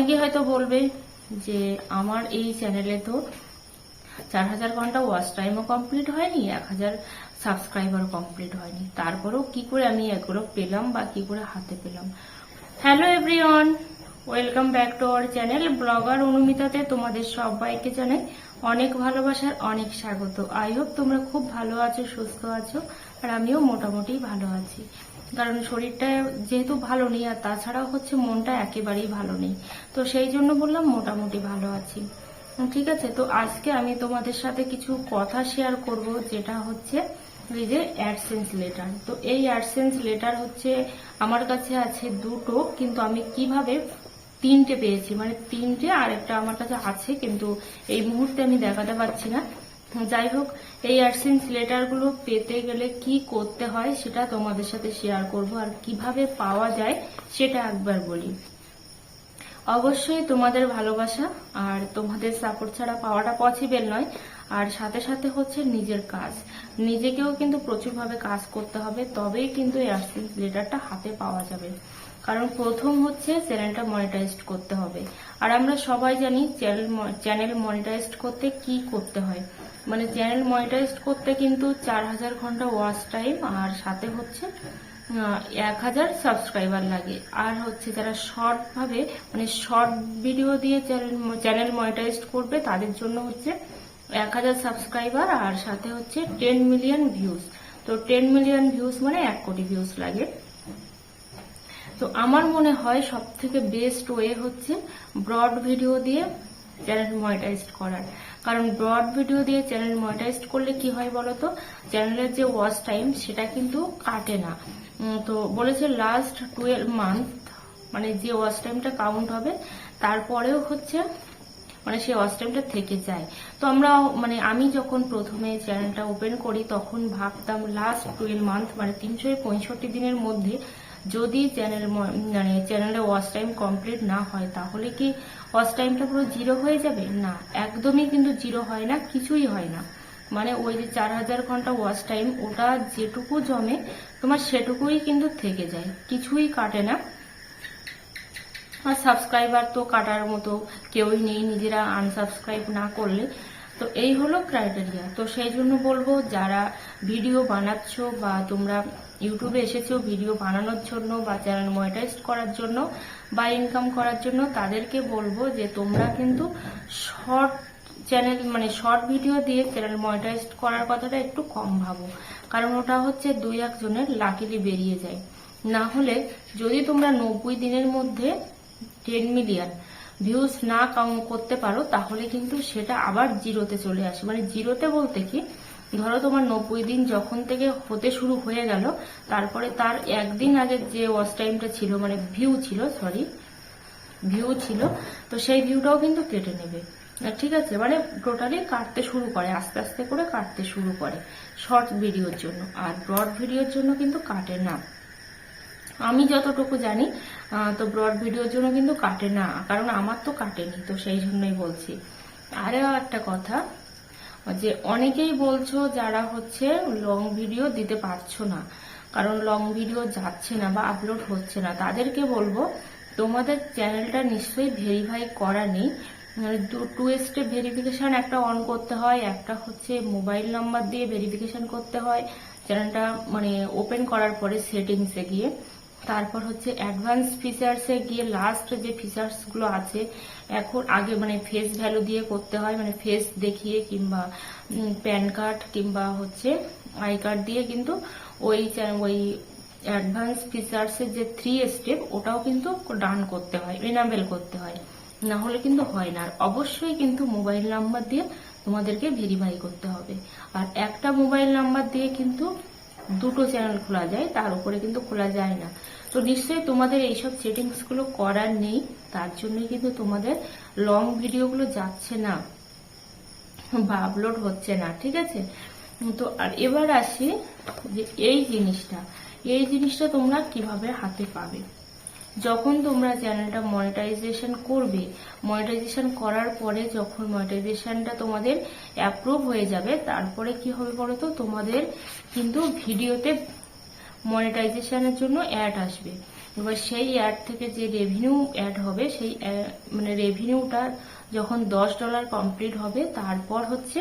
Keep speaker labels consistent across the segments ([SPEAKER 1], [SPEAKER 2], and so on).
[SPEAKER 1] অনেকে হয়তো বলবে যে আমার এই চ্যানেলে তো চার হাজার ঘণ্টা ওয়াচ টাইমও কমপ্লিট হয়নি, এক হাজার সাবস্ক্রাইবার কমপ্লিট হয়নি। তারপরেও কি করে আমি এগুলো পেলাম বা কি করে হাতে পেলাম? Hello everyone welcome back to our channel blogger অনুমিতাতে তোমাদের সবাইকে জানাই অনেক ভালোবাসার অনেক স্বাগত। আই হোপ তোমরা খুব ভালো আছো, সুস্থ আছো, আর আমিও মোটামুটি ভালো আছি। কারণ শরীরটা যেহেতু ভালো নেই, আর তাছাড়াও হচ্ছে মনটা একেবারেই ভালো নেই। তো সেই জন্য বললাম মোটামুটি ভালো আছি। ঠিক আছে, তো আজকে আমি তোমাদের সাথে কিছু কথা শেয়ার করব, যেটা হচ্ছে অ্যাডসেন্স লেটার তো এই অ্যাডসেন্স লেটার হচ্ছে আমার কাছে আছে দুটো, কিন্তু আমি কীভাবে তিনটে পেয়েছি মানে তিনটে আর একটা আমার কাছে আছে, কিন্তু এই মুহূর্তে আমি দেখাতে পারছি না। যাই হোক, এই অ্যাডসেন্স লেটারগুলো পেতে গেলে কি করতে হয় সেটা তোমাদের সাথে শেয়ার করব, আর কীভাবে পাওয়া যায় সেটা একবার বলি। অবশ্যই তোমাদের ভালোবাসা আর তোমাদের সাপোর্ট ছাড়া পাওয়াটা পসিবল নয়, আর সাথে সাথে হচ্ছে নিজের কাজ। নিজেকেও কিন্তু প্রচুরভাবে কাজ করতে হবে, তবেই কিন্তু এই অ্যাডসেন্স লেটারটা হাতে পাওয়া যাবে। কারণ প্রথম হচ্ছে চ্যানেলটা মনিটাইজড করতে হবে। আর আমরা সবাই জানি চ্যানেল চ্যানেল মনিটাইজড করতে কি করতে হয়। মানে চ্যানেল মনিটাইজড করতে কিন্তু চার হাজার ঘণ্টা ওয়াচ টাইম আর সাথে হচ্ছে এক হাজার সাবস্ক্রাইবার লাগে। আর হচ্ছে যারা শর্ট ভাবে মানে শর্ট ভিডিও দিয়ে চ্যানেল চ্যানেল মনিটাইজড করবে, তাদের জন্য হচ্ছে এক হাজার সাবস্ক্রাইবার আর সাথে হচ্ছে টেন মিলিয়ন ভিউজ তো টেন মিলিয়ন ভিউজ মানে এক কোটি ভিউজ লাগে। তো আমার মনে হয় সব থেকে বেস্ট ওয়ে হচ্ছে ব্রড ভিডিও দিয়ে চ্যানেল মনিটাইজড করার। কারণ ব্রড ভিডিও দিয়ে চ্যানেল মনিটাইজড করলে কি হয় বলতো? চ্যানেলের যে ওয়াচ টাইম সেটা কিন্তু কাটে না। তো বলেছে লাস্ট টুয়েলভ মান্থ মানে যে ওয়াচ টাইমটা কাউন্ট হবে, তারপরেও হচ্ছে মানে সেই ওয়াচ টাইমটা থেকে যায়। তো আমরা মানে আমি যখন প্রথমে চ্যানেলটা ওপেন করি, তখন ভাবতাম লাস্ট টুয়েলভ মান্থ মানে তিনশো পঁয়ষট্টি দিনের মধ্যে যদি চ্যানেল মানে চ্যানেলে ওয়াচ টাইম কমপ্লিট না হয়, তাহলে কি ওয়াচ টাইমটা পুরো জিরো হয়ে যাবে? না, একদমই কিন্তু জিরো হয় না, কিছুই হয় না। মানে ওই যে চার হাজার ঘণ্টা ওয়াচ টাইম ওটা যেটুকু জমে, তোমার সেটুকুই কিন্তু থেকে যায়, কিছুই কাটে না। আর সাবস্ক্রাইবার তো কাটার মতো কেউই নেই, নিজেরা আনসাবস্ক্রাইব না করলে। তো এই হলো ক্রাইটেরিয়া তো সেই জন্য বলব, যারা ভিডিও বানাচ্ছ বা তোমরা ইউটিউবে এসেছ ভিডিও বানানোর জন্য বা চ্যানেল মনিটাইজ করার জন্য বা ইনকাম করার জন্য, তাদেরকে বলব যে তোমরা কিন্তু শর্ট চ্যানেল মানে শর্ট ভিডিও দিয়ে চ্যানেল মনিটাইজ করার কথাটা একটু কম ভাবো। কারণ ওটা হচ্ছে দুই একজনের লাকিলি বেরিয়ে যায়। না হলে যদি তোমরা নব্বই দিনের মধ্যে টেন মিলিয়ন ভিউজ না কাউন্ট করতে পারো, তাহলে কিন্তু সেটা আবার জিরোতে চলে আসে। মানে জিরোতে বলতে কি, ধরো তোমার নব্বই দিন যখন থেকে হতে শুরু হয়ে গেল, তারপরে তার একদিন আগে যে ওয়াচ টাইমটা ছিল মানে ভিউ ছিল সরি ভিউ ছিল, তো সেই ভিউটাও কিন্তু কেটে নেবে। ঠিক আছে মানে টোটালি কাটতে শুরু করে, আস্তে আস্তে করে কাটতে শুরু করে শর্ট ভিডিওর জন্য। আর ব্রড ভিডিওর জন্য কিন্তু কাটে না। আমি যতটুকু জানি তো ব্রড ভিডিওর জন্য কিন্তু কাটে না, কারণ আমার তো কাটেনি, তো সেই জন্যই বলছি। আরও একটা কথা, যে অনেকেই বলছো যারা হচ্ছে লং ভিডিও দিতে পারছ না, কারণ লং ভিডিও যাচ্ছে না বা আপলোড হচ্ছে না, তাদেরকে বলব, তোমাদের চ্যানেলটা নিশ্চয়ই ভেরিফাই করা নেই। টু স্টেপ ভেরিফিকেশন একটা অন করতে হয়, একটা হচ্ছে মোবাইল নাম্বার দিয়ে ভেরিফিকেশন করতে হয় চ্যানেলটা মানে ওপেন করার পরে সেটিংসে গিয়ে। তারপর হচ্ছে অ্যাডভান্স ফিচার্সে গিয়ে লাস্ট যে ফিচার্সগুলো আছে, এখন আগে মানে ফেস ভ্যালু দিয়ে করতে হয় মানে ফেস দেখিয়ে কিংবা প্যান কার্ড কিংবা হচ্ছে আই কার্ড দিয়ে কিন্তু ওই ওই অ্যাডভান্স ফিচার্সের যে থ্রি স্টেপ ওটাও কিন্তু ডান করতে হয় এনাবেল করতে হয়। না হলে কিন্তু হয় না। আর অবশ্যই কিন্তু মোবাইল নাম্বার দিয়ে তোমাদেরকে ভেরিফাই করতে হবে। আর একটা মোবাইল নাম্বার দিয়ে কিন্তু দুটো চ্যানেল খোলা যায়, তার উপরে কিন্তু খোলা যায় না। তো নিশ্চয়ই তোমাদের এইসব সেটিংসগুলো করার নেই, তার জন্যই কিন্তু তোমাদের লং ভিডিওগুলো যাচ্ছে না বা আপলোড হচ্ছে না, ঠিক আছে? তো আর এবার আসি যে এই জিনিসটা এই জিনিসটা তোমরা কীভাবে হাতে পাবে? যখন তোমরা চ্যানেলটা মনিটাইজেশন করবে মনিটাইজেশন করার পরে যখন মনিটাইজেশনটা তোমাদের অ্যাপ্রুভ হয়ে যাবে, তারপরে কি হবে বলো তো তোমাদের কিন্তু ভিডিওতে মনিটাইজেশনের জন্য অ্যাড আসবে। এবার সেই অ্যাড থেকে যে রেভিনিউ অ্যাড হবে, সেই মানে রেভিনিউটা যখন দশ ডলার কমপ্লিট হবে, তারপর হচ্ছে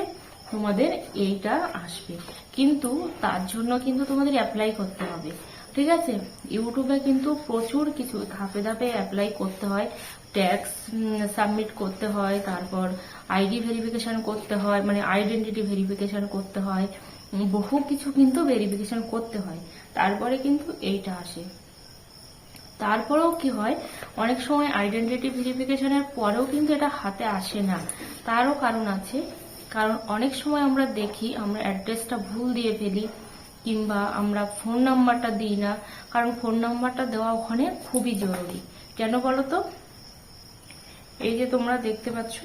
[SPEAKER 1] তোমাদের এইটা আসবে। কিন্তু তার জন্য কিন্তু তোমাদের অ্যাপ্লাই করতে হবে। ঠিক আছে? ইউটিউবে কিন্তু প্রচুর কিছু ধাপে ধাপে অ্যাপ্লাই করতে হয়। ট্যাক্স সাবমিট করতে হয়, তারপর আইডি ভেরিফিকেশন করতে হয় মানে আইডেন্টিটি ভেরিফিকেশন করতে হয়। বহু কিছু কিন্তু ভেরিফিকেশন করতে হয়। তারপরে কিন্তু এইটা আসে। তারপরেও কি হয়? অনেক সময় আইডেন্টিটি ভেরিফিকেশনের পরেও কিন্তু এটা হাতে আসে না। তারও কারণ আছে। কারণ অনেক সময় আমরা দেখি, আমরা অ্যাড্রেসটা ভুল দিয়ে ফেলি। কিংবা আমরা ফোন নাম্বারটা দিই না, কারণ ফোন নাম্বারটা দেওয়া ওখানে খুবই জরুরি। কেন বলো তো এই যে তোমরা দেখতে পাচ্ছ।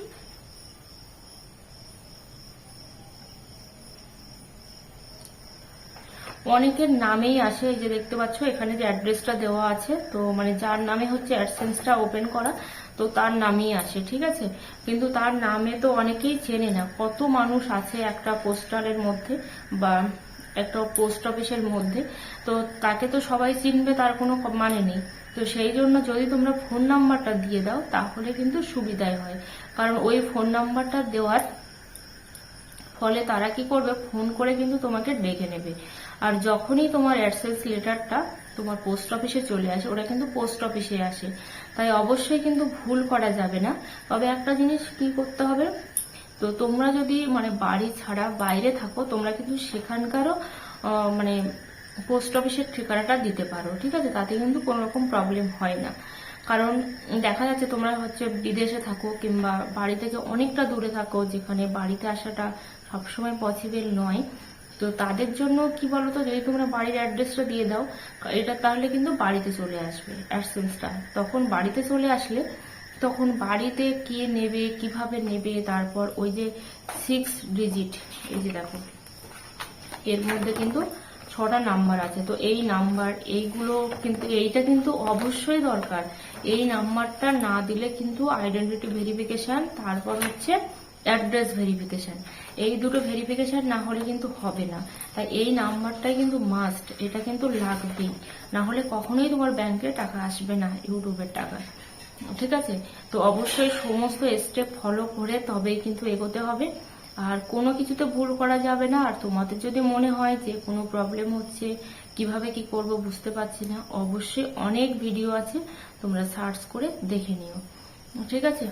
[SPEAKER 1] অনেকের নামেই আসে, এই যে দেখতে পাচ্ছ, এখানে যে অ্যাড্রেসটা দেওয়া আছে, তো মানে যার নামে হচ্ছে অ্যাডসেন্সটা ওপেন করা, তো তার নামেই আসে, ঠিক আছে? কিন্তু তার নামে তো অনেকেই চেনে না। কত মানুষ আছে একটা পোস্টালের মধ্যে বা একটা পোস্ট অফিসের মধ্যে। তো তাকে তো সবাই চিনবে, তার কোনো মানে নেই। তো সেই জন্য যদি তোমরা ফোন নাম্বারটা দিয়ে দাও, তাহলে কিন্তু সুবিধাই হয়। কারণ ওই ফোন নাম্বারটা দেওয়ার ফলে তারা কি করবে ফোন করে কিন্তু তোমাকে ডেকে নেবে। আর যখনই তোমার অ্যাডসেন্স লেটারটা তোমার পোস্ট অফিসে চলে আসে, ওরা কিন্তু পোস্ট অফিসে আসে। তাই অবশ্যই কিন্তু ভুল করা যাবে না। তবে একটা জিনিস কি করতে হবে তো তোমরা যদি মানে বাড়ি ছাড়া বাইরে থাকো, তোমরা কিন্তু সেখানকারও মানে পোস্ট অফিসের ঠিকানাটা দিতে পারো, ঠিক আছে? তাতে কিন্তু কোনো রকম প্রবলেম হয় না। কারণ দেখা যাচ্ছে তোমরা হচ্ছে বিদেশে থাকো কিংবা বাড়ি থেকে অনেকটা দূরে থাকো, যেখানে বাড়িতে আসাটা সবসময় পসিবল নয়। তো তাদের জন্য কি বলতো, যদি তোমরা বাড়ির অ্যাড্রেসটা দিয়ে দাও, এটা তাহলে কিন্তু বাড়িতে চলে আসবে অ্যাডসেন্সটা তখন বাড়িতে চলে আসলে তখন বাড়িতে কে নেবে, কীভাবে নেবে, তারপর ওই যে সিক্স ডিজিট এই যে দেখো। এর মধ্যে কিন্তু ছটা নাম্বার আছে। তো এই নাম্বার এইগুলো কিন্তু, এইটা কিন্তু অবশ্যই দরকার। এই নাম্বারটা না দিলে কিন্তু আইডেন্টিটি ভেরিফিকেশন তারপর হচ্ছে অ্যাড্রেস ভেরিফিকেশন এই দুটো ভেরিফিকেশন না হলে কিন্তু হবে না। তাই এই নাম্বারটাই কিন্তু মাস্ট এটা কিন্তু লাগবেই। না হলে কখনোই তোমার ব্যাংকে টাকা আসবে না, ইউটিউবের টাকা। ঠিক আছে? তো অবশ্যই সমস্ত স্টেপ ফলো করে তবেই কিন্তু এগোতে হবে। আর কোনো কিছুতে ভুল করা যাবে না। আর তোমাদের যদি মনে হয় যে কোনো প্রবলেম হচ্ছে, কীভাবে কি করব বুঝতে পারছি না, অবশ্যই অনেক ভিডিও আছে। তোমরা সার্চ করে দেখে নিও। ঠিক আছে?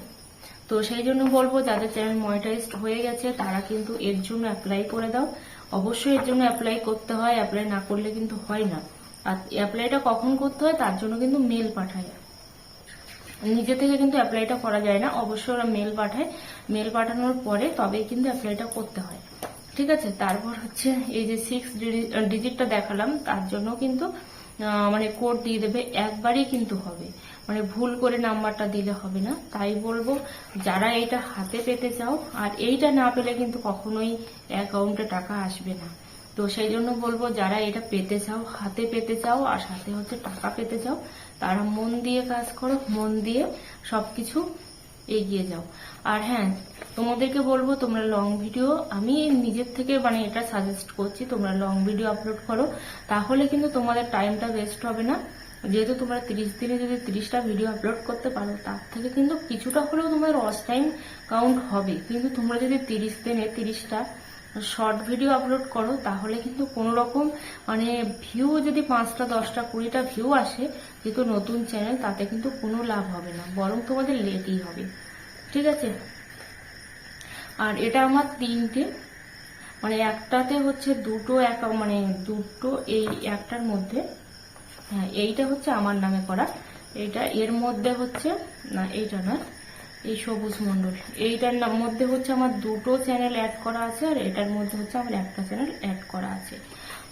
[SPEAKER 1] তো সেই জন্য বলব, যাদের চ্যানেল মনিটাইজড হয়ে গেছে, তারা কিন্তু এর জন্য অ্যাপ্লাই করে দাও। অবশ্যই এর জন্য অ্যাপ্লাই করতে হয়। অ্যাপ্লাই না করলে কিন্তু হয় না। আর অ্যাপ্লাইটা কখন করতে হয়, তার জন্য কিন্তু মেল পাঠায়। নিজে থেকে কিন্তু অ্যাপ্লাইটা করা যায় না। অবশ্যই ওরা মেল পাঠায়। মেল পাঠানোর পরে তবেই কিন্তু অ্যাপ্লাইটা করতে হয়। ঠিক আছে? তারপর হচ্ছে এই যে সিক্স ডিজিটটা দেখালাম, তার জন্য কিন্তু মানে কোড দিয়ে দেবে। একবারই কিন্তু হবে। মানে ভুল করে নাম্বারটা দিলে হবে না। তাই বলব, যারা এইটা হাতে পেতে চাও, আর এইটা না পেলে কিন্তু কখনোই অ্যাকাউন্টে টাকা আসবে না। তো সেই জন্য বলব, যারা এটা পেতে চাও, হাতে পেতে চাও আর সাথে হচ্ছে টাকা পেতে চাও, তারা মন দিয়ে কাজ করো, মন দিয়ে সবকিছু এগিয়ে যাও। আর হ্যাঁ তোমাদেরকে বলব, তোমরা লং ভিডিও আমি নিজের থেকে মানে এটা সাজেস্ট করছি, তোমরা লং ভিডিও আপলোড করো, তাহলে কিন্তু তোমাদের টাইমটা ওয়েস্ট হবে না। যেহেতু তোমরা তিরিশ দিনে যদি তিরিশটা ভিডিও আপলোড করতে পারো, তার থেকে কিন্তু কিছুটা হলেও তোমাদের ওয়াচ টাইম কাউন্ট হবে। কিন্তু তোমরা যদি তিরিশ দিনে তিরিশটা শর্ট ভিডিও আপলোড করো, তাহলে কিন্তু কোনো রকম মানে ভিউ যদি পাঁচটা, দশটা, কুড়িটা ভিউ আসে, যেহেতু নতুন চ্যানেল তাতে কিন্তু কোনো লাভ হবে না, বরং তোমাদের লেটই হবে। ঠিক আছে? আর এটা আমার তিনটে মানে একটাতে হচ্ছে দুটো এক মানে দুটো এই একটার মধ্যে হ্যাঁ এইটা হচ্ছে আমার নামে করা, এইটা এর মধ্যে হচ্ছে, না, এইটা না এই সবুজ মণ্ডল। এইটার মধ্যে হচ্ছে আমার দুটো চ্যানেল অ্যাড করা আছে আর এটার মধ্যে হচ্ছে আমার একটা চ্যানেল অ্যাড করা আছে।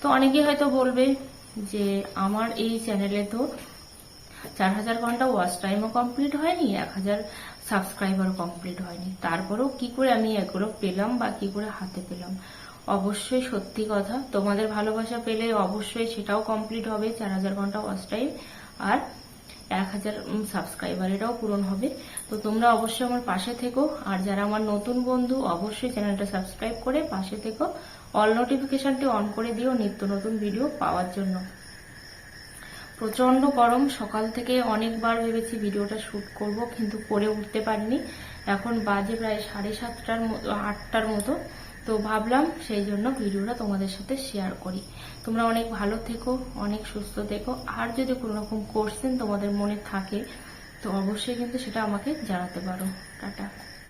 [SPEAKER 1] তো অনেকে হয়তো বলবে যে আমার এই চ্যানেলে তো চার হাজার ঘণ্টা ওয়াচ টাইমও কমপ্লিট হয়নি, এক হাজার সাবস্ক্রাইবারও কমপ্লিট হয়নি। তারপরেও কি করে আমি এগুলো পেলাম বা কি করে হাতে পেলাম? অবশ্যই সত্যি কথা, তোমাদের ভালোবাসা পেলে অবশ্যই সেটাও কমপ্লিট হবে চার হাজার ঘণ্টা ওয়াচ টাইম আর এক হাজার সাবস্ক্রাইবার এটাও পূরণ হবে। তো তোমরা অবশ্যই আমার পাশে থেকো। আর যারা আমার নতুন বন্ধু, অবশ্যই চ্যানেলটা সাবস্ক্রাইব করে পাশে থেকো। অল নোটিফিকেশনটি অন করে দিও নিত্য নতুন ভিডিও পাওয়ার জন্য। প্রচণ্ড গরম। সকাল থেকে অনেকবার ভেবেছি ভিডিওটা শুট করব, কিন্তু করে উঠতে পারিনি। এখন বাজে প্রায় সাড়ে সাতটার মতো আটটার মতো। তো ভাবলাম সেই জন্য ভিডিওটা তোমাদের সাথে শেয়ার করি। তোমরা অনেক ভালো থেকো, অনেক সুস্থ থেকো। আর যদি কোনো রকম কোশ্চেন তোমাদের মনে থাকে, তো অবশ্যই কিন্তু সেটা আমাকে জানাতে পারো। টাটা।